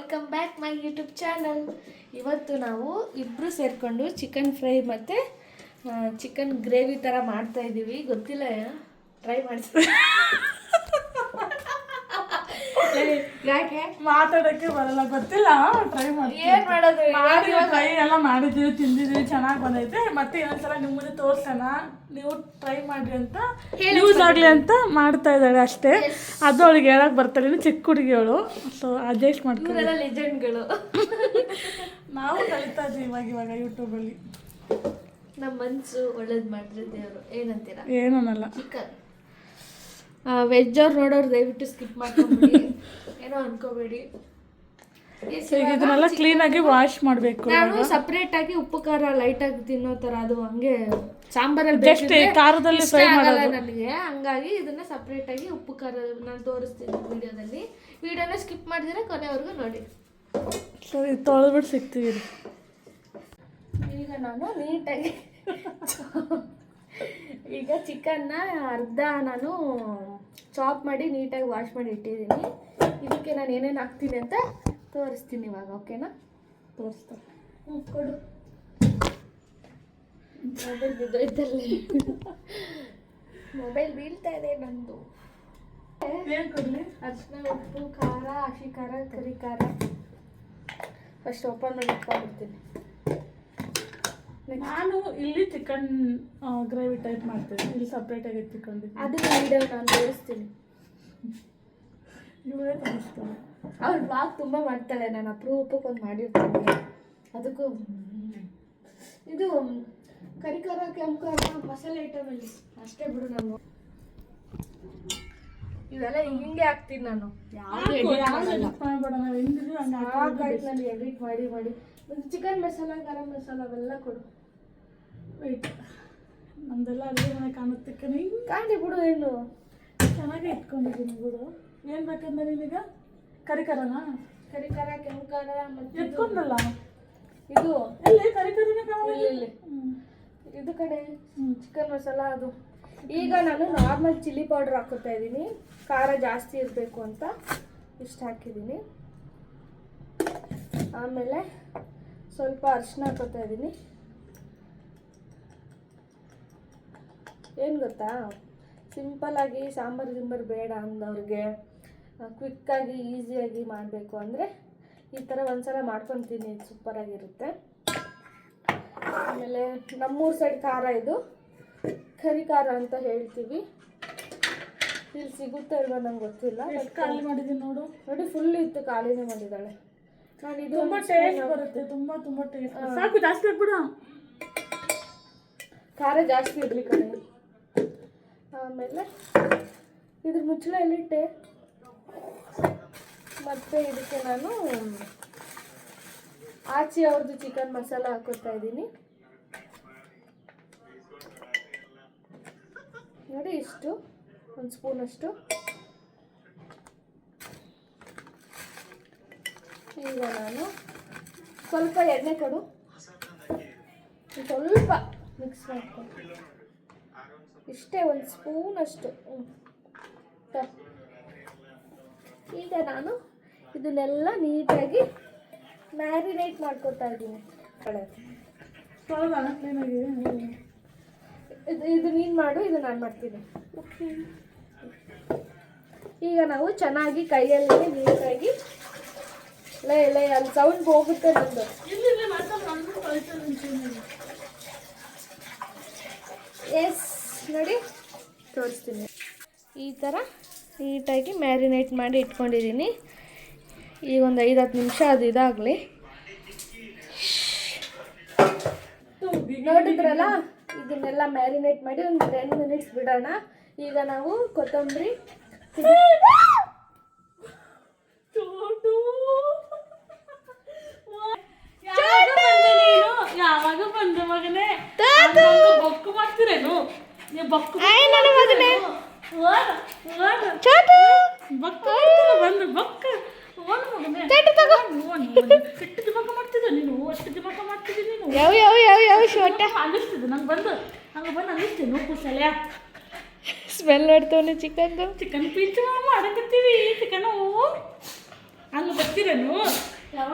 Welcome back my YouTube channel ಇವತ್ತು ನಾವು ಇಬ್ಬರು ಸೇರಿಕೊಂಡು ಚಿಕನ್ ಫ್ರೈ ಮತ್ತು ಚಿಕನ್ ಗ್ರೇವಿ ಥರ ಮಾಡ್ತಾ ಇದ್ದೀವಿ ಗೊತ್ತಿಲ್ಲ, ಟ್ರೈ ಮಾಡಿಸ್ತೀವಿ ಯಾಕೆ? ಮಾತಾಡಕ್ಕೆ ಬರಲ್ಲ. ಗೊತ್ತಿಲ್ಲ. ಟ್ರೈ ಮಾಡಿ ಏನು ಮಾಡೋದು? ಮಾಡಿ ಟ್ರೈ ಎಲ್ಲ ಮಾಡಿದ್ದೀವಿ ತಿಂದಿದ್ದೀವಿ ಚೆನ್ನಾಗಿ ಬಂದೈತೆ. ಮತ್ತೆ ಇನ್ನೊಂದ್ಸಲ ನಿಮ್ಮ ಮುಂದೆ ತೋರ್ಸೋಣ. ನೀವು ಟ್ರೈ ಮಾಡ್ರಿ ಅಂತ. ಯೂಸ್ ಆಗಲಿ ಅಂತ ಮಾಡ್ತಾ ಇದ್ದಾಳೆ ಅಷ್ಟೇ. ಅದು ಅವಳಿಗೆ ಹೇಳಕ್ ಬರ್ತಾಳೆ ಇನ್ನು ಚಿಕ್ಕ ಹುಡುಗಿ ಅವಳು ಸೊ ಅಡ್ಜಸ್ಟ್ ಮಾಡ್ಕೊಂಡು ಲೆಜೆಂಡ್ಗಳು ನಾವು ಕಲಿತಾ ಇದ್ದೀವಿ ಇವಾಗ ಇವಾಗ ಯೂಟ್ಯೂಬಲ್ಲಿ ನಮ್ಮ ಮನಸ್ಸು ಒಳ್ಳೇದು ಮಾಡಿದ್ರೆ ದೇವರು. ಏನಂತೀರಾ? ಏನನ್ನಲ್ಲ ಚಿಕನ್. ವೆಜ್ ಅವ್ರು ನೋಡೋರು ದಯವಿಟ್ಟು ಸ್ಕಿಪ್ ಮಾಡ್ಕೊಂಬಿಡಿ ಏನೋ ಅನ್ಕೋಬೇಡಿ. ಇದನ್ನೆಲ್ಲ ಕ್ಲೀನಾಗಿ ವಾಶ್ ಮಾಡಬೇಕು ನಾನು ಸಪ್ರೇಟ್ ಆಗಿ ಉಪ್ಪು ಖಾರ ಲೈಟ್ ಆಗಿ ತಿನ್ನೋ ತರ ಅದು ಹಂಗೆ ಸಾಂಬಾರಲ್ಲಿ ಅಲ್ಲಿ ಬೇಕಿದ್ರೆ ಖಾರದಲ್ಲಿ ಫ್ರೈ ಮಾಡೋದು. ನನಗೆ. ಹಂಗಾಗಿ ಇದನ್ನ ಸಪ್ರೇಟ್ ಆಗಿ ಉಪ್ಪು ಖಾರ ನಾನು ತೋರಿಸ್ತೀನಿ ವಿಡಿಯೋದಲ್ಲಿ. ವಿಡಿಯೋನ ಸ್ಕಿಪ್ ಮಾಡಿದ್ರೆ ಕೊನೆವರೆಗೂ ನೋಡಿ. ಸರಿ ತೊಳೆದ್ಬಿಟ್ಟು ಸಿಗ್ತೀವಿ. ಈಗ ನಾನು ನೀಟಾಗಿ ಈಗ ಚಿಕನ್ನ ಅರ್ಧ ನಾನು ಚಾಪ್ ಮಾಡಿ ನೀಟಾಗಿ ವಾಶ್ ಮಾಡಿ ಇಟ್ಟಿದ್ದೀನಿ. ಇದಕ್ಕೆ ನಾನು ಏನೇನು ಹಾಕ್ತೀನಿ ಅಂತ ತೋರಿಸ್ತೀನಿ ಇವಾಗ ಓಕೆನಾ? ತೋರಿಸ್ತಾರೆ ಹ್ಮ್, ಕೊಡು. ಮೊಬೈಲ್ ಬಿದ್ದೋಯ್ತಲ್ಲಿ. ಮೊಬೈಲ್ ಬೀಳ್ತಾ ಇದೆ ನಂದು. ಅರಿಶಿನ ಉಪ್ಪು ಖಾರ ಹಸಿ ಖಾರ ಕರಿ ಖಾರ. ಫಸ್ಟ್ ಓಪನ್ ಮಾಡಿ ಇಟ್ಕೊಂಡ್ಬಿಡ್ತೀನಿ ನಾನು ಇಲ್ಲಿ ಚಿಕನ್ ಗ್ರೇವಿ ಟೈಪ್ ಮಾಡ್ತೀನಿ. ಇಲ್ಲಿ ಸಪ್ರೇಟ್ ಆಗಿ ಎತ್ತಿಕೊಂಡಿದ್ದೀನಿ ಅದನ್ನ ವಿಡಿಯೋ ನಾನು ತೋರಿಸ್ತೀನಿ. ಇವರೇ ತೋರಿಸ್ತಾರೆ ಅವ್ಳು ಬ್ಲಾಗ್ ತುಂಬ ಮಾಡ್ತಾಳೆ. ನಾನು ಅಪರೂಪಕ್ಕೆ ಒಂದು ಮಾಡಿರ್ತೀನಿ. ಅದಕ್ಕೂ ಇದು ಕರಿ ಖಾರ ಕೆಂಪು ಐಟಮ್ ಮಸಾಲೆ ಐಟಮಲ್ಲಿ ಅಷ್ಟೇ ಬಿಡು ನಾನು ಇವೆಲ್ಲ ಹಿಂಗೆ ಹಾಕ್ತೀನಿ ನಾನು. ಎಡಿಟ್ ಮಾಡಿ ಮಾಡಿ. ಒಂದು ಚಿಕನ್ ಮಸಾಲ ಗರಂ ಮಸಾಲ ಅವೆಲ್ಲ ಕೊಡು. ವೆಯ್ಟ್ ನಮ್ದೆಲ್ಲ ಅಡುಗೆ ಮನೆ ಕಾಣುತ್ತಕ್ಕೆ ಹಿಂಗೆ ಕಾಣಿ ಬಿಡು ಏನು ಚೆನ್ನಾಗಿ ಇಟ್ಕೊಂಡಿದ್ದೀನಿ ಬಿಡು. ಏನು ಬೇಕಂದ್ರೆ ನಿನಗ? ಕರಿಕರನ? ಕರಿ ಖಾರ ಕೆಂಪು ಮತ್ತೆ ಎತ್ಕೊಂಡಲ್ಲ ಇದು. ಎಲ್ಲಿ? ಕರಿಕರನೇ ಕಾಣ ಇಲ್ಲಿ ಇಲ್ಲಿ? ಇದು ಕಡೆ. ಚಿಕನ್ ಮಸಾಲ ಅದು. ಈಗ ನಾನು ನಾರ್ಮಲ್ ಚಿಲ್ಲಿ ಪೌಡರ್ ಹಾಕೋತಾ ಇದ್ದೀನಿ. ಖಾರ ಜಾಸ್ತಿ ಇರಬೇಕು ಅಂತ ಇಷ್ಟು ಹಾಕಿದ್ದೀನಿ. ಆಮೇಲೆ ಸ್ವಲ್ಪ ಅರಿಶಿನ ಹಾಕೋತಾ ಇದ್ದೀನಿ. ಏನು ಗೊತ್ತಾ? ಸಿಂಪಲ್ಲಾಗಿ ಸಾಂಬಾರು ಗಿಂಬಾರು ಬೇಡ ಅಂದವ್ರಿಗೆ ಕ್ವಿಕ್ಕಾಗಿ ಈಸಿಯಾಗಿ ಮಾಡಬೇಕು ಅಂದರೆ ಈ ಥರ ಒಂದ್ಸಲ ಮಾಡ್ಕೊತೀನಿ ಸೂಪರಾಗಿರುತ್ತೆ ಆಮೇಲೆ ನಮ್ಮೂರು ಸೈಡ್ ಖಾರ ಇದು. ಕರಿ ಖಾರ ಅಂತ ಹೇಳ್ತೀವಿ. ಇಲ್ಲಿ ಸಿಗುತ್ತೋ ಇಲ್ವೋ ನಂಗೆ ಗೊತ್ತಿಲ್ಲ ಖಾಲಿ ಮಾಡಿದ್ದೀನಿ ನೋಡು. ನೋಡಿ ಫುಲ್ ಇತ್ತು ಖಾಲಿನೇ ಮಾಡಿದ್ದಾಳೆ. ನಾನು ಇದು ತುಂಬಾ ಟೇಸ್ಟ್ ಬರುತ್ತೆ ತುಂಬ ತುಂಬ ಟೇಸ್ಟ್ ಸಾಕು ಜಾಸ್ತಿ ಖಾರ ಜಾಸ್ತಿ ಇರಲಿ ಕಡೆ ಆಮೇಲೆ ಇದ್ರ ಮುಚ್ಚಳ ಎಲ್ಲಿಟ್ಟೆ? ಮತ್ತು ಇದಕ್ಕೆ ನಾನು ಆಚೆ ಅವ್ರದ್ದು ಚಿಕನ್ ಮಸಾಲ ಹಾಕೋತಾ ಇದ್ದೀನಿ. ನೋಡಿ ಇಷ್ಟು, ಒಂದು ಸ್ಪೂನಷ್ಟು ಈಗ ನಾನು ಸ್ವಲ್ಪ ಎಣ್ಣೆ ಕೊಡು. ಸ್ವಲ್ಪ ಮಿಕ್ಸ್ ಮಾಡ್ಕೊಂಡು ಇಷ್ಟೇ ಒಂದು ಸ್ಪೂನ್ ಅಷ್ಟು. ಈಗ ನಾನು ಇದನ್ನೆಲ್ಲ ನೀಟಾಗಿ ಮ್ಯಾರಿನೇಟ್ ಮಾಡ್ಕೊತಾ ಇದ್ದೀನಿ. ಇದು ಇದು ನೀನು ಮಾಡು ಇದು ನಾನು ಮಾಡ್ತೀನಿ. ಈಗ ನಾವು ಚೆನ್ನಾಗಿ ಕೈಯಲ್ಲಿ ನೀಟಾಗಿ ಲೈ ಲೇ ಅಲ್ಲಿ ಸೌಂಡ್ ಹೋಗುತ್ತೆ ನಂದು. ಎಸ್ ನೋಡಿ ತೋರಿಸ್ತೀನಿ. ಈ ಥರ ನೀಟಾಗಿ ಮ್ಯಾರಿನೇಟ್ ಮಾಡಿ ಇಟ್ಕೊಂಡಿದ್ದೀನಿ. ಈಗ ಒಂದು ಐದು ಹತ್ತು ನಿಮಿಷ ಅದು ಇದಾಗಲಿ. ನೋಡಿದ್ರಲ್ಲ ಇದನ್ನೆಲ್ಲ ಮ್ಯಾರಿನೇಟ್ ಮಾಡಿ ಒಂದು ಟೆನ್ ಮಿನಿಟ್ಸ್ ಬಿಡೋಣ. ಈಗ ನಾವು ಕೊತ್ತಂಬರಿ ಯಾವಾಗ ಬಂದ ಮಗನೇ? ಬೊಕ್ಕು ಮಾಡ್ತೀರೇನು? ಯಾವ ಯಾವ ಯಾವ ಯಾವ ಶೋಟ ಅನ್ನಿಸ್ತಿದ್ದು ನಂಗೆ ಬಂದು ಹಂಗೆ ಬಂದು ಅನ್ನಿಸ್ತೀನಿ ಉಪ್ಪು ಸಲ ಸ್ಮೆಲ್ ನೋಡ್ತವನು ಚಿಕನ್ದು ಚಿಕನ್ ಪೀಚು ಮಾಡಕತ್ತೀವಿ ಚಿಕನ್ ಅಲ್ಲಿ ಬರ್ತೀರೇನು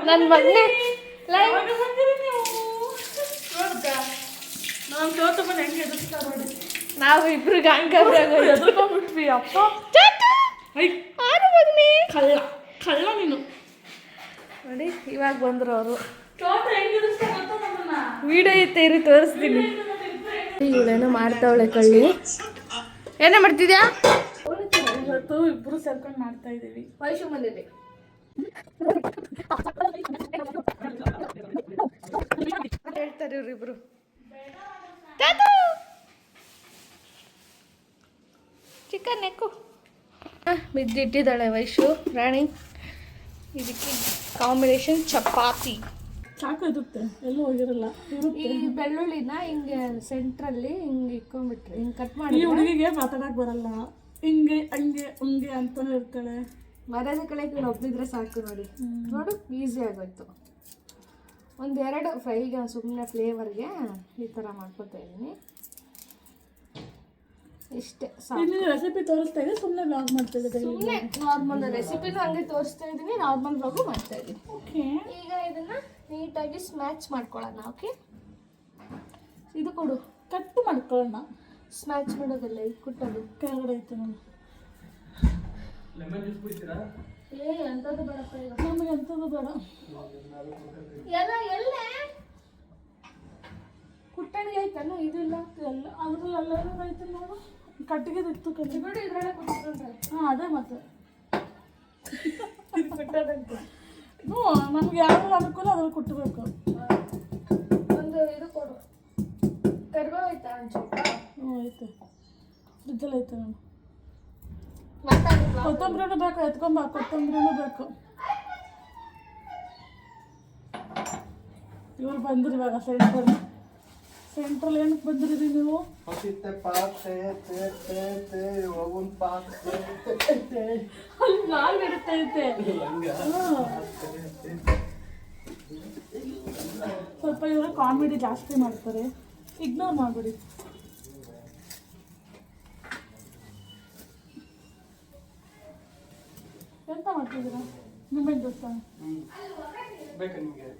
ನನ್ನ ಮಗನೇ. ಯಾವಾಗ ಬಂದಿರಿ ನೀವು? ನೋಡ್ದ ನಾನು ತೋಟ ಬಂದು ಹೆಂಗೆ ಎದುರಿಸ್ತಾ ನೋಡಿ. ನಾವು ಇಬ್ರು ಎದುರ್ಕೊಂಡ್ಬಿಟ್ವಿ ಅಪ್ಪ. ಕಳ್ಳ ಕಳ್ಳ ನೀನು. ನೋಡಿ ಇವಾಗ ಬಂದ್ರು ಅವರು ವಿಡಿಯೋ ಹೆಂಗೆ ಎದುರಿಸ್ತಾ ಗೊತ್ತಾ ನಮ್ಮನ್ನ? ವಿಡಿಯೋ ಇತ್ತೇರಿ ತೋರಿಸ್ತೀನಿ. ಇವಳೇನೋ ಮಾಡ್ತಾವಳೆ ಕಳ್ಳಿ. ಏನೇ ಮಾಡ್ತಿದ್ಯಾ? ಇವತ್ತು ಇಬ್ರು ಸೇರ್ಕೊಂಡು ಮಾಡ್ತಾ ಇದೀವಿ. ವೈಶು ಮನೇಲಿ ಹೇಳ್ತಾರೆ ಇವ್ರಿಬ್ರು. Chicken neck. ಬಿದ್ದಿಟ್ಟಿದ್ದಾಳೆ ವೈಶು ರಾಣಿ. ಇದಕ್ಕೆ ಕಾಂಬಿನೇಷನ್ ಚಪಾತಿ. ಸಾಕು ಇರುತ್ತೆ ಎಲ್ಲೂ ಹೋಗಿರಲ್ಲ ಈ ಬೆಳ್ಳುಳ್ಳಿನ ಹಿಂಗೆ ಸೆಂಟ್ರಲ್ಲಿ ಹಿಂಗೆ ಇಕ್ಕೊಂಡ್ಬಿಟ್ರೆ ಹಿಂಗೆ ಕಟ್ ಈ ಮಾಡಿ ಹುಡುಗಿಗೆ ಮಾತಾಡಕ್ ಬರಲ್ಲ. ಹಿಂಗೆ ಹಂಗೆ ಹಂಗೆ ಅಂತಾನೆ ಇರ್ತಾಳೆ. ಮರದ ಕಡೆ ಒಬ್ಬಿದ್ರೆ ಸಾಕು ನೋಡಿ. ನೋಡು ಈಸಿ ಆಗೋಯ್ತು. ಒಂದೆರಡು ಫ್ರೈಗೆ ಸುಮ್ಮನೆ ಫ್ಲೇವರ್ಗೆ ಈ ಥರ ಮಾಡ್ಕೊತಾ ಇದ್ದೀನಿ ಇಷ್ಟೇ ಇಲ್ಲಿ ರೆಸಿಪಿ ತೋರಿಸ್ತಾ ಇದೆ ಸುಮ್ಮನೆ ಬ್ಲಾಗ್ ಮಾಡ್ತಾ ಸುಮ್ಮನೆ ನಾರ್ಮಲ್ ರೆಸಿಪಿನೂ ಹಂಗೆ ತೋರಿಸ್ತಾ ಇದ್ದೀನಿ ನಾರ್ಮಲ್ ಬ್ಲಾಗು ಮಾಡ್ತಾ ಇದ್ದೀನಿ. ಓಕೆ ಈಗ ಇದನ್ನ ನೀಟಾಗಿ ಸ್ಮ್ಯಾಚ್ ಮಾಡ್ಕೊಳ್ಳೋಣ ಓಕೆ ಇದು ಕೊಡು. ಕಟ್ ಮಾಡ್ಕೊಳ್ಳೋಣ. ಸ್ಮ್ಯಾಚ್ ಮಾಡೋದಲ್ಲ ಇದು ಕುಟ್ಟೋದು. ಕೆಳಗಡೆ ಐತೆ ನಾನು ಏ ಎಂಥದ್ದು ಬೇಡಪ್ಪ ಈಗ. ನಮಗೆ ಎಂಥದ್ದು ಬೇಡ. ಎಲ್ಲ ಎಲ್ಲೇ ಕುಟ್ಟಣಿಗೆ ಐತಲ್ಲ ಇದು ಇಲ್ಲ ಎಲ್ಲ ಅದ್ರಲ್ಲಿ ಎಲ್ಲರೂ ಐತೆ ನೋಡು. ಕಟ್ಟಿಗೆ ಇತ್ತು ಕಟ್ಟಿಗೆ ಹಾಂ ಅದೇ ಮತ್ತೆ. ಹ್ಞೂ ನಮ್ಗೆ ಯಾರು ಅನುಕೂಲ ಅದ್ರಲ್ಲಿ ಕುಟ್ಟಬೇಕು ಒಂದು ಇದು ಕೊಡು. ಕರ್ಬೇವು ಆಯ್ತಾ ಹ್ಞೂ ಐತೆ. ಫ್ರಿಜ್ಜಲ್ಲಿ ಐತೆ ನಾನು. ಕೊತ್ತಂಬರಿನೂ ಬೇಕು ಎತ್ಕೊಂಬ ಕೊತ್ತಂಬರಿನೂ ಬೇಕು. ಇವ್ರು ಬಂದ್ರು ಇವಾಗ ಸೆಂಟ್ರಲ್ ಸೆಂಟ್ರಲ್ ಏನಕ್ಕೆ ಬಂದಿರಿ ನೀವು? ಹೊಸಿತ್ತೆ ಪಾತೆ ತೇ ತೇ ತೇ ಹೋಗುನ್ ಪಾತೆ. ಅಲ್ಲಿ ನಾಲ್ ನಡೀತೈತೆ ಹ್ಮ್. ಸ್ವಲ್ಪ ಇವರು ಕಾಮಿಡಿ ಜಾಸ್ತಿ ಮಾಡ್ತಾರೆ. ಇಗ್ನೋರ್ ಮಾಡ್ಬಿಡಿ. ಎಂತ ಮಾಡ್ತಿದ್ದೀರಾ? ನಿಮ್ಗೆ?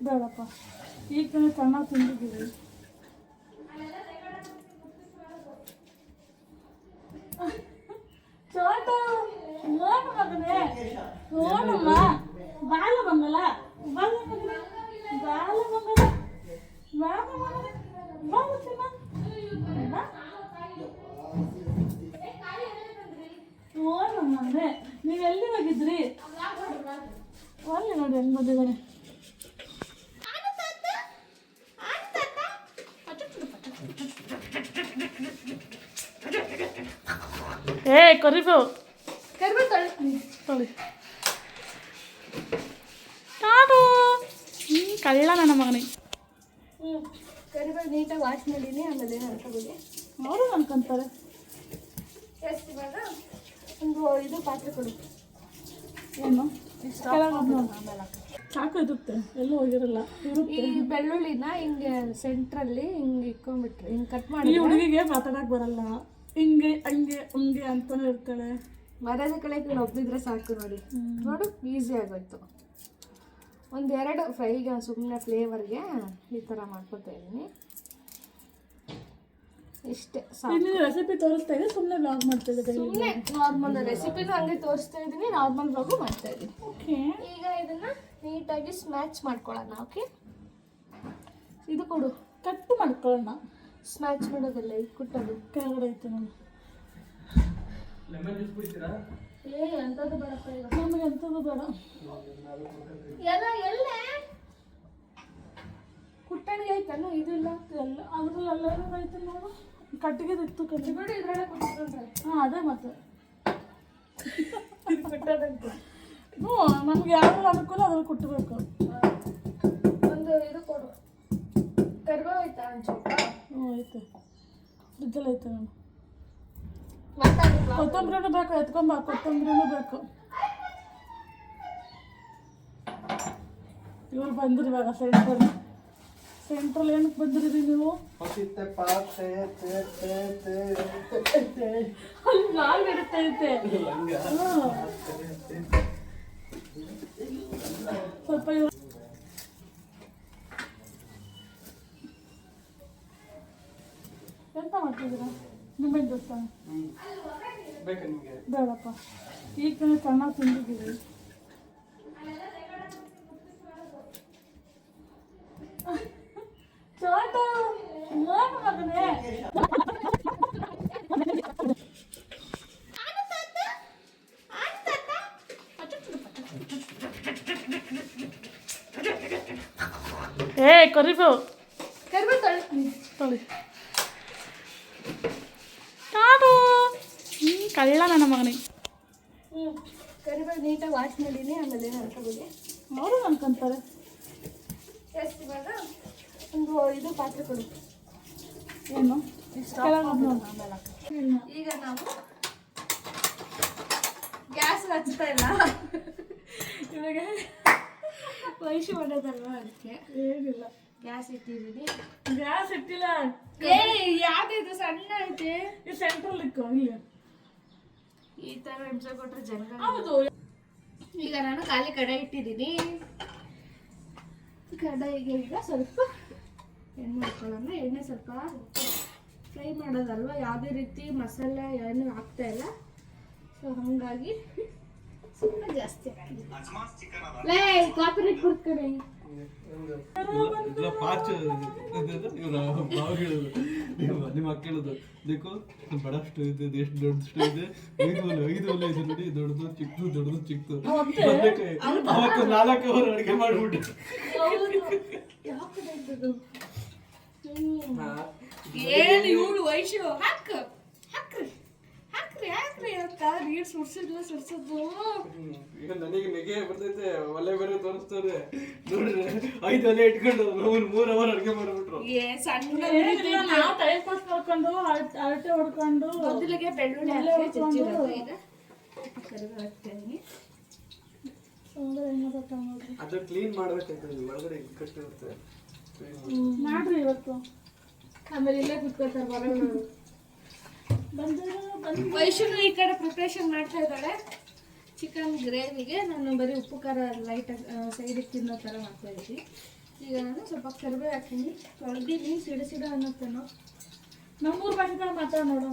ಬೇಡಪ್ಪ. ಈಗ ಚೆನ್ನಾಗಿ ತಿಂದಿದ್ದೀವಿ ಚೋಟ ನೋಡು ಮಗನೇ ನೋಡಮ್ಮ ಬಾಲ ಬಂಗಲ ಬಾಲ ಮಗನೇ ಬಾಲ ಬಂಗಲ ಬಾಲ ಮಗನೇ ಬಾಲ ಚಿನ್ನ ಬಾ. ನೋಡಮ್ಮ ಮಗನೇ ನೀವು ಎಲ್ಲಿ ಹೋಗಿದ್ರಿ ಅಲ್ಲಿ ನೋಡಿ ಹೆಂಗ್ ಬಂದಿದ್ದಾನೆ ಏ ಕರಿಬೇವು ತೊಳೆ. ತೊಳಿ. ಕಾಡು ಹ್ಞೂ ಕಳ್ಳ ನನ್ನ ಮಗನಿಗೆ ಹ್ಞೂ ಕರಿಬೇವು ನೀಟಾಗಿ ವಾಶ್ ಮಾಡೀನಿ ಆಮೇಲೆ ಏನು ಅನ್ಕೋಬೋದು ಅವರು ಅನ್ಕೊಂತಾರೆ? ಎಷ್ಟು ಇವಾಗ ಒಂದು ಇದು ಪಾತ್ರೆ ಕೊಡು. ಏನು? ಸಾಕು ಇರುತ್ತೆ ಎಲ್ಲೂ ಹೋಗಿರಲ್ಲ ಈ ಬೆಳ್ಳುಳ್ಳಿನ ಹಿಂಗೆ ಸೆಂಟ್ರಲ್ಲಿ ಹಿಂಗೆ ಇಕ್ಕೊಂಡ್ಬಿಟ್ರೆ ಹಿಂಗೆ ಕಟ್ ಮಾಡಿ ಹುಡುಗಿಗೆ ಮಾತಾಡಕ್ ಬರಲ್ಲ. ಹಿಂಗೆ ಹಂಗೆ ಹಂಗೆ ಅಂತಾನೆ ಇರ್ತಾಳೆ. ಮರದ ಇವ್ರು ಒಬ್ಬಿದ್ರೆ ಸಾಕು ನೋಡಿ. ನೋಡು ಈಸಿ ಆಗೋಯ್ತು. ಒಂದೆರಡು ಫ್ರೈಗೆ ಸುಮ್ಮನೆ ಫ್ಲೇವರ್ಗೆ ಈ ಥರ ಮಾಡ್ಕೊತಾ ಇದ್ದೀನಿ. ಇಷ್ಟೇ ರೆಸಿಪಿ ತೋರಿಸ್ತಾ ಇದೆ ಸುಮ್ಮನೆ ಬ್ಲಾಗ್ ಮಾಡ್ತಾ ಇದ್ದೀನಿ ಸುಮ್ಮನೆ ನಾರ್ಮಲ್ ರೆಸಿಪಿನೂ ಹಂಗೆ ತೋರಿಸ್ತಾ ಇದ್ದೀನಿ ನಾರ್ಮಲ್ ಬ್ಲಾಗು ಮಾಡ್ತಾ ಇದ್ದೀನಿ. ಓಕೆ. ಈಗ ಇದನ್ನ ನೀಟಾಗಿ ಸ್ಮ್ಯಾಚ್ ಮಾಡ್ಕೊಳ್ಳೋಣ ಓಕೆ ಇದು ಕೊಡು. ಕಟ್ ಮಾಡ್ಕೊಳ್ಳೋಣ. ಸ್ಮ್ಯಾಚ್ ಮಾಡೋದಲ್ಲ ಇದು ಕುಟ್ಟೋದು ಕೆಳಗಡೆ ಐತೆ ನಾನು ಏ ಎಂಥದ್ದು ಬೇಡಪ್ಪ ಈಗ. ನಮಗೆ ಎಂಥದ್ದು ಬೇಡ. ಎಲ್ಲ ಎಲ್ಲೇ. ಕುಟ್ಟಣಿಗೆ ಐತಲ್ಲ ಇದಿಲ್ಲ ಎಲ್ಲ. ಅದ್ರಲ್ಲಿ ಎಲ್ಲರೂ ಐತೆ ನೋಡು. ಕಟ್ಟಿಗೆ ಇತ್ತು ಕಟ್ಟಿ ಬಿಡಿ ಇದ್ರೊಳಗೆ ಕುಟ್ಕೊಂಡ್ರೆ. ಹಾಂ ಅದೇ ಮತ್ತೆ. ಕುಟ್ಟೋದಂತೆ. ಹ್ಞೂ ನಮ್ಗೆ ಯಾವ ಅನುಕೂಲ ಅದ್ರಲ್ಲಿ ಕುಟ್ಟಬೇಕು. ಒಂದು ಇದು ಕೊಡು. ಕರ್ಬೇವು ಐತಾ ಒಂಚೂರು? ಹ್ಞೂ ಐತೆ. ಫ್ರಿಜ್ಜಲ್ಲಿ ಐತೆ ನಾನು. ಕೊತ್ತಂಬರಿನೂ ಬೇಕು ಎತ್ಕೊಂಬ ಕೊತ್ತಂಬರಿನೂ ಬೇಕು. ಇವ್ರು ಬಂದ್ರಿ ಇವಾಗ ಸೆಂಟ್ರಲ್ ಸೆಂಟ್ರಲ್ ಏನಕ್ಕೆ ಬಂದಿರಿ ನೀವು. ಅಲ್ಲಿ ನಾಲ್ ನಡೀತೈತೆ? ಹ್ಞೂ ಸ್ವಲ್ಪ ಇವ್- ಎಂತ ಮಾಡ್ತಿದ್ದೀರಾ ನಿಮಗೆ ಗೊತ್ತಾ ಬೇಕಾ ನಿಮಗೆ ಬೇಡಪ್ಪ ಈಗ ತಾನೇ ಚೆನ್ನಾಗಿ ತಿಂದಿದ್ದೀವಿ ಚೋಟು ಏನು ಮಗನೇ ಏ ಕರಿಬೇವು ಕರಿಬೇವು ತೊಳೆ ತೊಳಿ ಕಾದು ಹ್ಞೂ ಕಳ್ಳ ನನ್ನ ಮಗನಿಗೆ ಹ್ಞೂ ಕರಿಬೇವು ನೀಟಾಗಿ ವಾಶ್ ಮಾಡೀನಿ ಆಮೇಲೆ ಏನು ಅನ್ಕೋಬೋದು ಅವರು ಅನ್ಕೊಂತಾರೆ. ಎಷ್ಟು ಇವಾಗ ಒಂದು ಇದು ಪಾತ್ರೆ ಕೊಡು ಏನು. ಈಗ ನಾವು ಗ್ಯಾಸ್ ಹಚ್ತಾ ಇಲ್ಲ. ಇವಾಗ ವಯಸ್ಸು ಮಾಡೋದಲ್ವಾ ಅದಕ್ಕೆ? ಏನಿಲ್ಲ. ಗ್ಯಾಸ್ ಇಟ್ಟಿದ್ದೀನಿ. ಗ್ಯಾಸ್ ಇಟ್ಟಿಲ್ಲ. ಏ ಯಾವ್ದಿದು ಸಣ್ಣ ಐತೆ. ಇದು ಸೆಂಟ್ರಲ್ ಇಕ್ಕು ಇಲ್ಲಿ ಈ ತರ ಹಿಂಸೆ ಕೊಟ್ರೆ ಜನ ಹೌದು. ಈಗ ನಾನು ಖಾಲಿ ಕಡೆ ಇಟ್ಟಿದ್ದೀನಿ. ಕಡಾಯಿಗೆ ಈಗ ಸ್ವಲ್ಪ ಎಣ್ಣೆ ಹಾಕೊಳ್ಳೋಣ. ಎಣ್ಣೆ ಸ್ವಲ್ಪ ಫ್ರೈ ಮಾಡೋದಲ್ವ? ಯಾವುದೇ ರೀತಿ ಮಸಾಲೆ ಏನು ಹಾಕ್ತಾ ಇಲ್ಲ. ಸೊ ಹಾಗಾಗಿ ಸ್ವಲ್ಪ ಜಾಸ್ತಿ ಲೇ ಕಾಪಿರೇಟ್ ಕೊಡ್ತಾರೆ ಇಲ್ಲ ಪಾಚು ಇವ್ರ ಬಾವು ಹೇಳೋದು ನಿಮ್ಮ ನಿಮ್ಮ ಅಕ್ಕ ಹೇಳೋದು ದೇಕು ಬಡ ಸ್ಟವ್ ಇದೆ ಎಷ್ಟು ದೊಡ್ಡ ಸ್ಟವ್ ಇದೆ ಐದು ಒಲೆ ಐದು ಒಲೆ ಇದೆ ನೋಡಿ ದೊಡ್ಡದು ಚಿಕ್ಕದು ದೊಡ್ಡದು ಚಿಕ್ಕದು ಬದನೆಕಾಯಿ ಅವತ್ತು ನಾಲ್ಕು ಅವರು ಅಡುಗೆ ಮಾಡಿಬಿಟ್ಟು. ಏನು ಇವಳು ವಯಸ್ಸು ಹಾಕ. ಅಂತ? ನೀರು ಸುಡ್ಸಿದ್ಲು ಸುಡ್ಸಿದ್ಲು. ಈಗ ನನಗೆ ನೆಗೆ ಬರ್ತೈತೆ ಒಲೆ ಬೇರೆ ತೋರಿಸ್ತಾರೆ. ನೋಡ್ರಿ ಐದು ಒಲೆ ಇಟ್ಕೊಂಡು ಮೂರು ಮೂರ್ ಅವರ್ ಅಡುಗೆ ಮಾಡ್ಬಿಟ್ರು. ಏ ಸಣ್ಣ ಏನಿಲ್ಲ ನಾವು ಟೈಮ್ ಪಾಸ್ ಮಾಡ್ಕೊಂಡು ಹೊಡ್ಕೊಂಡು ಮೊದಲಿಗೆ ಬೆಳ್ಳುಳ್ಳಿ ಈಗ. ಅದು ಕ್ಲೀನ್ ಮಾಡ್ಬೇಕಾಯ್ತದೆ ಒಳಗಡೆ ಕಟ್ಟಿರುತ್ತೆ. ಮಾಡ್ರಿ ಇವತ್ತು. ಆಮೇಲೆ ಇಲ್ಲೇ ಕುತ್ಕೋತಾರೆ ಬರೋಣ ವೈಶುನು ಈ ಕಡೆ ಪ್ರಿಪ್ರೇಷನ್ ಮಾಡ್ತಾ ಇದ್ದಾಳೆ. ಚಿಕನ್ ಗ್ರೇವಿಗೆ ನಾನು ಬರೀ ಉಪ್ಪು ಖಾರ ಲೈಟಾಗಿ ಸೈಡಿಗೆ ತಿನ್ನೋ ಥರ ಮಾಡ್ತಾ ಇದ್ದೀನಿ. ಈಗ ನಾನು ಸ್ವಲ್ಪ ಕರಿಬೇವು ಹಾಕ್ತೀನಿ. ತೊಳೆದೀನಿ ಸಿಡಿಸಿಡ ಸಿಡು ಅನ್ನತ್ತೇನೋ ನಮ್ಮೂರ್ ಭಾಷೆದಾಗ ಮಾತಾಡ ನೋಡು.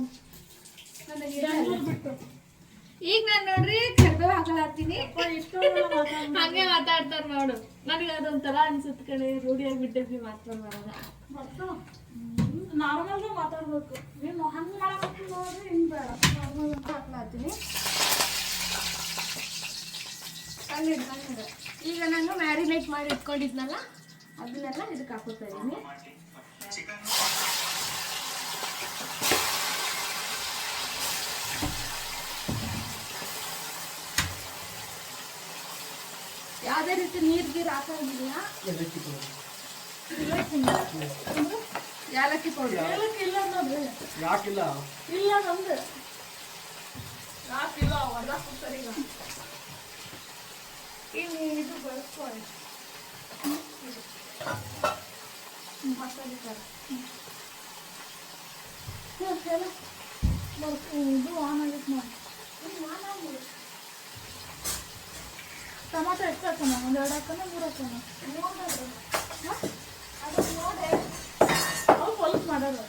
ನನಗೆ ಬಿಟ್ಟು ಈಗ ನಾನು ನೋಡ್ರಿ ಕರಿಬೇವು ಮಾತಾಡ ಹಂಗೆ ಮಾತಾಡ್ತಾರೆ ನೋಡು. ನನಗೆ ಅದೊಂಥರ ಅನ್ಸುತ್ತೆ ಕಣೆ ರೂಢಿಯಾಗಿ ಬಿಟ್ಟಿದ್ವಿ ಮಾತ್ರ ಬರೋದ ನಾರ್ಮಲ್ ಮಾತಾಡ್ಬೇಕು. ನೀನು ಹಂಗೆ ಮಾಡಬೇಕು ನೋಡ್ರಿ ಹಿಂಗೆ ಬೇಡ. ನಾರ್ಮಲ್ ಹಾಕ್ಲಾತೀನಿ ಕಣ್ಣಿಡು ಕಣ್ಣಿಡು ಈಗ ನಾನು ಮ್ಯಾರಿನೇಟ್ ಮಾಡಿ ಇಟ್ಕೊಂಡಿದ್ನಲ್ಲ ಅದನ್ನೆಲ್ಲ ಇದಕ್ಕೆ ಹಾಕೋತಾ ಇದ್ದೀನಿ ಯಾವುದೇ ರೀತಿ ನೀರು ಗೀರು ಹಾಕೋದಿಲ್ಲ ಯಾಲಕ್ಕಿ ಪೌಡರ್? ಏಲಕ್ಕಿ ಇಲ್ಲ ನೋಡ್ರಿ ಯಾಕಿಲ್ಲ ಇಲ್ಲ? ನಮ್ದು ಯಾಕಿಲ್ಲ ಹೊಡೆದಾಕ್ಬಿಡ್ತಾರೆ ಈಗ ಇನ್ನು ಇದು ಬಳಸ್ಕೊಳ್ಳಿ ಮಸಾಲೆ ಖಾರ ಇದು ಆನ್ ಆಗೈತೆ ನೋಡಿ. ಟಮಾಟೊ ಎಷ್ಟು ಹಾಕೋಣ? ಒಂದು ಎರಡು ಹಾಕೋಣ ಮೂರು ಹಾಕೋಣ? ಅವು ಹಾ? ಅದು ನೀಟಾಗಿ ಮಿಕ್ಸ್ ಮಾಡೋದು.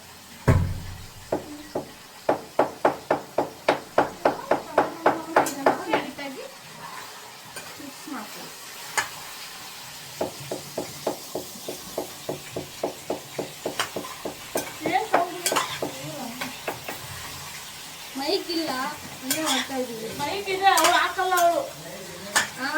ಮೈಕ್ ಇಲ್ಲ. ಹಂಗೆ ಮಾಡ್ತಾ ಇದ್ದೀವಿ ಮೈಕ್ ಇದೆ ಅವ್ರು ಹಾಕಲ್ಲ ಅವಳು. ಆ?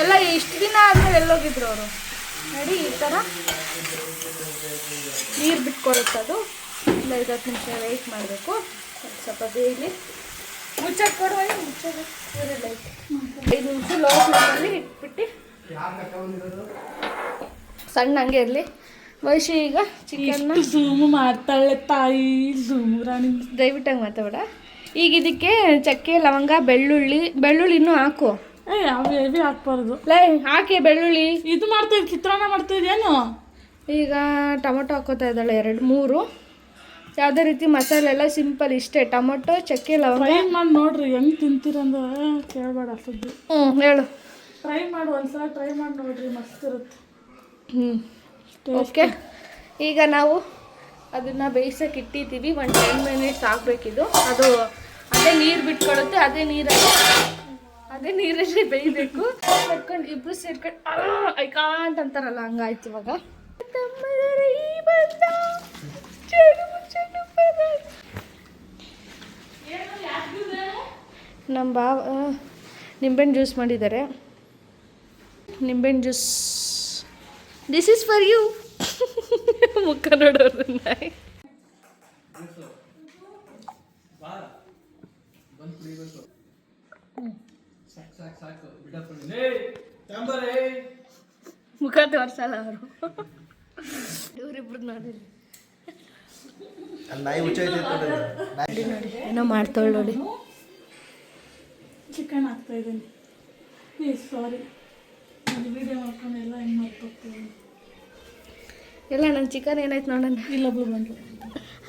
ಎಲ್ಲ ಇಷ್ಟು ದಿನ ಆದ್ಮೇಲೆ ಎಲ್ಲೋಗಿದ್ರು ಅವರು. ನೋಡಿ ಈ ಥರ ನೀರು ಬಿಟ್ಕೊಳುತ್ತೆ ಅದು. ಒಂದು ಐದು ಹತ್ತು ನಿಮಿಷ ವೆಯ್ಟ್ ಮಾಡಬೇಕು. ಸ್ವಲ್ಪ ಬೇಯಲಿ. ಮುಚ್ಚಕ್ಕೆ ಕೊಡುವ ಮುಚ್ಚೋದು. ಲೈಟ್ ಐದು ನಿಮಿಷ ಲೋ ಫ್ಲೇಮಲ್ಲಿ ಇಟ್ಬಿಟ್ಟು ಸಣ್ಣ ಹಂಗೆ ಇರಲಿ. ವಯಸ್ಸು ಈಗ ಚಿಕನ್ನ ಝೂಮ್ ಮಾಡ್ತಾಳೆ ತಾಯಿ. ಝೂಮ್ ರಾಣಿ ದಯವಿಟ್ಟಾಗಿ ಮಾತಾಡ ಈಗ ಇದಕ್ಕೆ ಚಕ್ಕೆ ಲವಂಗ ಬೆಳ್ಳುಳ್ಳಿ ಬೆಳ್ಳುಳ್ಳಿ ಇನ್ನೂ ಹಾಕು. ಏ ಹಾಕ್ಬಾರ್ದು. ಲೈ ಹಾಕಿ ಬೆಳ್ಳುಳ್ಳಿ. ಇದು ಮಾಡ್ತಿದ್ ಚಿತ್ರಾನ್ನ ಮಾಡ್ತಿದ್ಯೇನು ಈಗ ಟೊಮೊಟೊ ಹಾಕೋತಾ ಇದ್ದಾಳೆ ಎರಡು ಮೂರು. ಯಾವುದೇ ರೀತಿ ಮಸಾಲೆ ಎಲ್ಲ ಸಿಂಪಲ್ ಇಷ್ಟೇ. ಟೊಮೊಟೊ ಚಕ್ಕೆ ಲವಂಗ. ಫ್ರೈ ಮಾಡಿ ನೋಡ್ರಿ ಹೆಂಗ್ ತಿಂತೀರಂದ್ರೆ ಕೇಳಬೇಡ ಸುದ್ದಿ ಹ್ಞೂ ಹೇಳು. ಟ್ರೈ ಮಾಡು ಒಂದ್ಸಲ ಟ್ರೈ ಮಾಡಿ ನೋಡ್ರಿ ಮಸ್ತ್ ಇರುತ್ತೆ. ಹ್ಞೂ ಓಕೆ ಈಗ ನಾವು ಅದನ್ನು ಬೇಯಿಸೋಕೆ ಇಟ್ಟಿದ್ದೀವಿ. ಒಂದು ಟೆನ್ ಮಿನಿಟ್ಸ್ ಆಗಬೇಕಿದು. ಅದು ಅದೇ ನೀರು ಬಿಟ್ಕೊಳುತ್ತೆ ಅದೇ ನೀರಲ್ಲಿ ಅದೇ ನೀರಲ್ಲಿ ಬೇಯಬೇಕು. ಕಟ್ಕೊಂಡು ಇಬ್ರು ಸೇರ್ಕೊಂಡು ಐಕಾಂಟ್ ಕಾಂಟ್ ಅಂತಾರಲ್ಲ ಹಂಗಾಯ್ತು ಇವಾಗ. ನಮ್ಮ ಬಾವ ನಿಂಬೆಹಣ್ಣು ಜ್ಯೂಸ್ ಮಾಡಿದ್ದಾರೆ. ನಿಂಬೆಹಣ್ಣು juice. This is for you ಮುಖ ನೋಡೋರು ಸಾಕು ಸಾಕು ಸಾಕು. ಬಿಡಪ್ಪ ಏ ತಾಂಬರೇ. ಮುಖ ತೋರ್ಸಲ್ಲ ಅವರು. ಇವರಿಬ್ರು ನೋಡಿ ಅಲ್ಲಿ ನಾಯಿ ಹುಚ್ಚೈತೆ ನೋಡಿ ಏನೋ ಮಾಡ್ತಾಳೆ ನೋಡಿ. ಚಿಕನ್ ಹಾಕ್ತಾ ಇದ್ದೀನಿ. ಪ್ಲೀಸ್ ಸಾರಿ ಒಂದು ವಿಡಿಯೋ ಮಾಡ್ಕೊಂಡು ಎಲ್ಲ ಹೆಂಗೆ ಮಾಡ್ಕೊಡ್ತೀನಿ ಎಲ್ಲ ನನ್ನ ಚಿಕನ್ ಏನಾಯ್ತು ನೋಡೋಣ. ಇಲ್ಲೊಬ್ಳು ಬಂದರು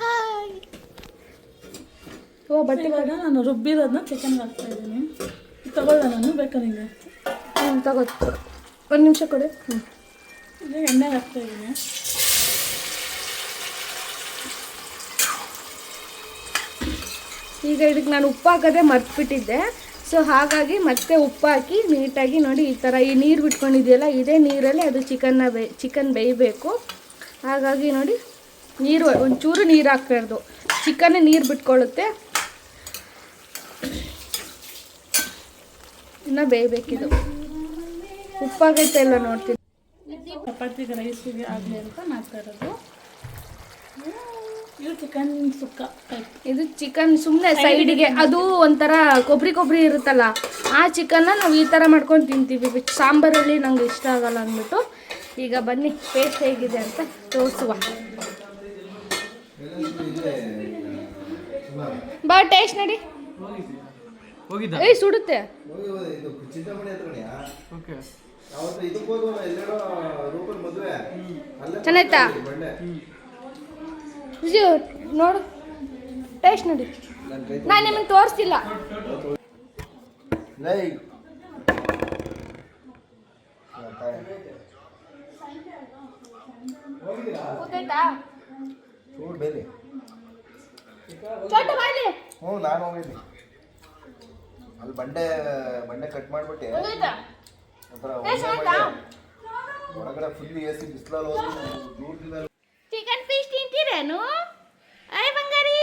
ಹಾಯ್ ಓ ಬಟ್ಟೆ ಇವಾಗ ನಾನು ರುಬ್ಬಿರೋದನ್ನ ಚಿಕನ್ ಹಾಕ್ತಾ ಇದ್ದೀನಿ. ತಗೊಳ್ಳ ನಾನು ಬೇಕಾ ನಿಂಗೆ? ಹ್ಞೂ ತಗೋ ಒಂದು ನಿಮಿಷ ಕೊಡಿ. ಹ್ಞೂ ಎಣ್ಣೆ ಹಾಕ್ತಾ ಇದ್ದೀನಿ. ಈಗ ಇದಕ್ಕೆ ನಾನು ಉಪ್ಪು ಹಾಕೋದೇ ಮರ್ತ್ಬಿಟ್ಟಿದ್ದೆ. ಸೊ ಹಾಗಾಗಿ ಮತ್ತೆ ಉಪ್ಪು ಹಾಕಿ ನೀಟಾಗಿ ನೋಡಿ ಈ ಥರ ಈ ನೀರು ಬಿಟ್ಕೊಂಡಿದೆಯಲ್ಲ ಇದೇ ನೀರಲ್ಲಿ ಅದು ಚಿಕನ್ನ ಬೇ ಚಿಕನ್ ಬೇಯಬೇಕು. ಹಾಗಾಗಿ ನೋಡಿ ನೀರು ಒಂಚೂರು ನೀರು ಹಾಕ್ಬಾರ್ದು ಚಿಕನ್ ನೀರು ಬಿಟ್ಕೊಳ್ಳುತ್ತೆ. ಇನ್ನು ಬೇಯಬೇಕಿದು. ಉಪ್ಪಾಗೈತೆ ಇಲ್ಲ ನೋಡ್ತೀನಿ. ಚಪಾತಿಗೆ ರೈಸಿಗೆ ಆಗಲಿ ಅಂತ ಮಾಡ್ತಾ ಇರೋದು ಇದು ಚಿಕನ್ ಸುಕ್ಕ ಇದು ಚಿಕನ್ ಸುಮ್ಮನೆ ಸೈಡಿಗೆ ಅದು ಒಂಥರ ಕೊಬ್ಬರಿ ಕೊಬ್ಬರಿ ಇರುತ್ತಲ್ಲ ಆ ಚಿಕನ್ನ ನಾವು ಈ ಥರ ಮಾಡ್ಕೊಂಡು ತಿಂತೀವಿ. ಸಾಂಬಾರಲ್ಲಿ ನಂಗೆ ಇಷ್ಟ ಆಗಲ್ಲ ಅಂದ್ಬಿಟ್ಟು. ಈಗ ಬನ್ನಿ ಟೇಸ್ಟ್ ಹೇಗಿದೆ ಅಂತ ತೋರಿಸುವ. ಬಾ ಟೇಸ್ಟ್ ನೋಡಿ. ಹೋಗಿದ್ದ? ಏಯ್ ಸುಡುತ್ತೆ. ಹೋಗಿ ಹೋಗಿ ಇದು ಚಿಂತಾಮಣಿ. ಓಕೆ. ಅವತ್ತು ಇದಕ್ಕೆ ಹೋಗೋಣ ಎಲ್ಲೇನೋ ರೂಪಲ್ ಮದುವೆ ಅಲ್ಲೇ ಚೆನ್ನಾಯ್ತಾ? ಬಂಡೆ. ಇದು ನೋಡು. ಟೇಸ್ಟ್ ನೋಡಿ. ನಾನು ನಿಮಗೆ ತೋರಿಸ್ತಿಲ್ಲ. ಲೈ. ಗೊತ್ತಾಯ್ತಾ ಚೂಡ್ ಬೇರೆ. ಚೋಟ ಬಾಯ್ಲಿ. ಹ್ಞೂ ನಾನು ಹೋಗಿದ್ದೆ ಅಲ್ಲಿ ಬಂಡೆ ಬಂಡೆ ಕಟ್ ಮಾಡ್ಬಿಟ್ಟೆ. ಒಳಗಡೆ ಫುಲ್ ಎ ಸಿ ಬಿಸಿಲಲ್ಲಿ ಹೋಗಿ ದೂರದಿಂದ ಚಿಕನ್ ಪೀಸ್ ತಿಂತೀರೇನು? ಅಯ್ಯ ಬಂಗಾರಿ?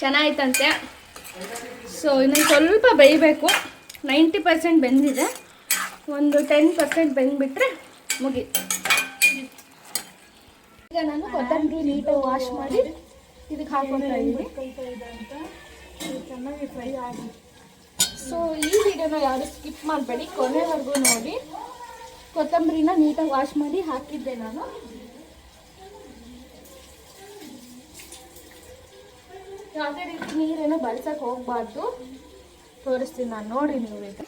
ಚೆನ್ನಾಯ್ತಂತೆ. ಸೊ ಇನ್ನೊಂದು ಸ್ವಲ್ಪ ಬೇಯಬೇಕು. ನೈಂಟಿ ಪರ್ಸೆಂಟ್ ಬೆಂದಿದೆ. ಒಂದು ಟೆನ್ ಪರ್ಸೆಂಟ್ ಬೆಂದ್ಬಿಟ್ರೆ ಮುಗಿ ಈಗ ನಾನು ಕೊತ್ತಂಬರಿ ನೀಟಾಗಿ ವಾಶ್ ಮಾಡಿ ಇದಕ್ಕೆ ಇದ್ದೀನಿ. ಇದು ಚೆನ್ನಾಗಿ ಫ್ರೈ ಆಗಿ ಸೊ ಈ ವಿಡಿಯೋನ ಯಾರು ಸ್ಕಿಪ್ ಮಾಡಬೇಡಿ, ಕೊನೆವರೆಗೂ ನೋಡಿ. ಕೊತ್ತಂಬರಿನ ನೀಟಾಗಿ ವಾಶ್ ಮಾಡಿ ಹಾಕಿದ್ದೆ ನಾನು. ಯಾವುದೇ ರೀತಿ ನೀರೇನು ಬಳಸಕ್ಕೆ ಹೋಗ್ಬಾರ್ದು. ತೋರಿಸ್ತೀನಿ ನಾನು, ನೋಡಿ ನೀವು ಈಗ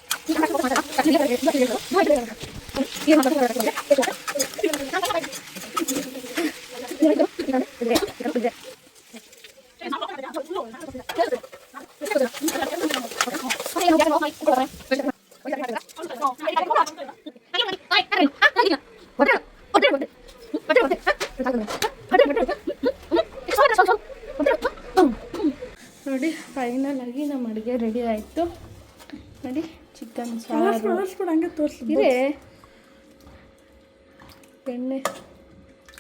ನೋಡಿ ಫೈನಲ್ ಆಗಿ ನಮ್ಮ ಅಡುಗೆ ರೆಡಿ ಆಯಿತು ನೋಡಿ ಚಿಕನ್ ಸಾರು ಇದೆ ಎಣ್ಣೆ.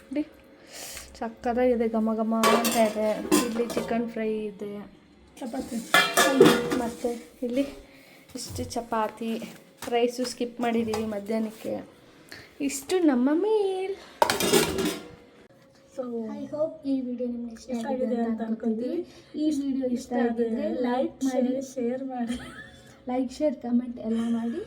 ನೋಡಿ ಸಕ್ಕತ್ತಾಗಿದೆ ಘಮ ಘಮ ಅಂತ ಇದೆ. ಇಲ್ಲಿ ಚಿಕನ್ ಫ್ರೈ ಇದೆ. ಚಪಾತಿ. ಮತ್ತು ಇಲ್ಲಿ ಇಷ್ಟು ಚಪಾತಿ. ರೈಸು ಸ್ಕಿಪ್ ಮಾಡಿದ್ದೀವಿ ಮಧ್ಯಾಹ್ನಕ್ಕೆ. ಇಷ್ಟು ನಮ್ಮ ಮೀಲ್ ಸೊ ಐ ಹೋಪ್ ಈ ವಿಡಿಯೋ ನಿಮ್ಗೆ ಇಷ್ಟ ಇಷ್ಟ ಆಗಿದೆ ಅಂತ ಅನ್ಕೊಂತೀವಿ. ಈ ವಿಡಿಯೋ ಇಷ್ಟ ಆಗಿದ್ರೆ ಲೈಕ್ ಮಾಡಿ. ಶೇರ್ ಮಾಡಿ. ಲೈಕ್ ಶೇರ್ ಕಮೆಂಟ್ ಎಲ್ಲ ಮಾಡಿ.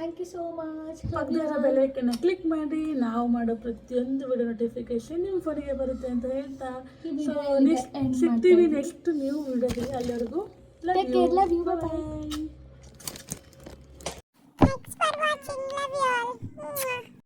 ಥ್ಯಾಂಕ್ ಯು ಸೋ ಮಚ್ ಪಕ್ಕದ ಬೆಲ್ಲೈಕನ್ನ ಕ್ಲಿಕ್ ಮಾಡಿ. ನಾವು ಮಾಡೋ ಪ್ರತಿಯೊಂದು ವಿಡಿಯೋ ನೋಟಿಫಿಕೇಶನ್ ನಿಮ್ಮ ಫೋನಿಗೆ ಬರುತ್ತೆ ಅಂತ ಹೇಳ್ತಾ. ಸೊ ನೆಕ್ಸ್ಟ್ ಸಿಗ್ತೀವಿ ನೆಕ್ಸ್ಟ್ ನೀವು ವಿಡಿಯೋದಲ್ಲಿ ಅಲ್ಲಿವರೆಗೂ Take care, love you, bye-bye. Bye